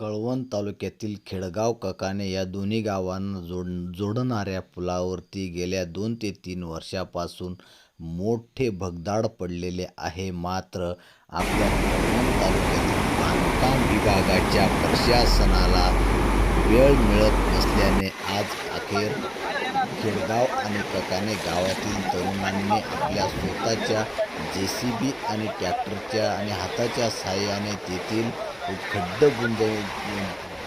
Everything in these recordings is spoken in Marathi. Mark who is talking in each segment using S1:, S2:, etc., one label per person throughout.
S1: कळवण तालुक्यातील खेडगाव ककाने या दोन्ही गावांना जोड जोडणाऱ्या पुलावरती गेल्या दोन ते तीन वर्षापासून मोठे भगदाड पडलेले आहे. मात्र आपल्या कळवण तालुक्यातील बांधकाम विभागाच्या प्रशासनाला वेळ मिळत नसल्याने आज अखेर खेडगाव आणि ककाने गावातील तरुणांनी आपल्या स्वतःच्या जे सी बी आणि ट्रॅक्टरच्या आणि हाताच्या साहाय्याने तेथील खड्ड बुंजव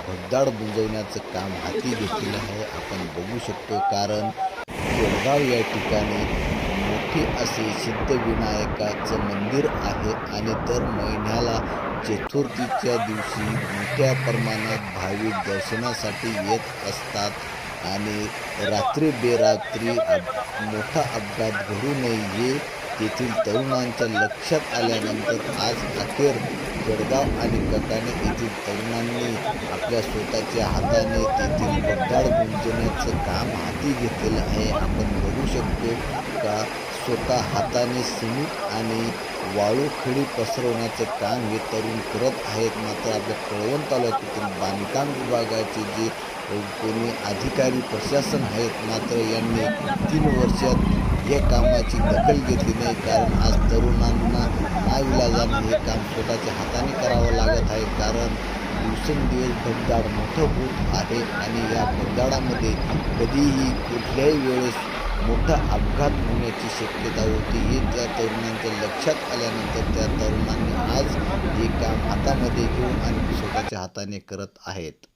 S1: भगदाड बुंजवण्याचं काम हाती घेतलेलं आहे. आपण बघू शकतो कारण खेडगाव या ठिकाणी मोठे असे सिद्धविनायकाचं मंदिर आहे आणि दर महिन्याला चतुर्थीच्या दिवशी मोठ्या प्रमाणात भाविक दर्शनासाठी येत असतात आणि रात्री बेरात्री अप मोठा अपघात घडू नये हे तेथील तरुणांच्या लक्षात आल्यानंतर आज अखेर जळगाव आणि कटाणे येथील तरुणांनी आपल्या स्वतःच्या हाताने तेथील गड्डाळ गुंजण्याचं काम हाती घेतलेलं आहे. आपण बघू शकतो का स्वतः हाताने सिमेंट आणि वाळूखडी पसरवण्याचं काम हे तरुण करत आहेत. मात्र आपल्या कळवण तालुक्यातील बांधकाम विभागाचे जे कोणी अधिकारी प्रशासन आहेत मात्र यांनी तीन वर्षात या कामाची दखल घेतली नाही. कारण आज तरुणांना नाईलाजाने हे काम स्वतःच्या हाताने करावं लागत आहे कारण दिवसेंदिवस भगदाड मोठं होत आहे आणि या भगदाडामध्ये कधीही कुठल्याही वेळेस मोठा अपघात होण्याची शक्यता होती. हे त्या तरुणांच्या लक्षात आल्यानंतर त्या तरुणांनी आज हे काम हातामध्ये घेऊन आणि स्वतःच्या हाताने करत आहेत.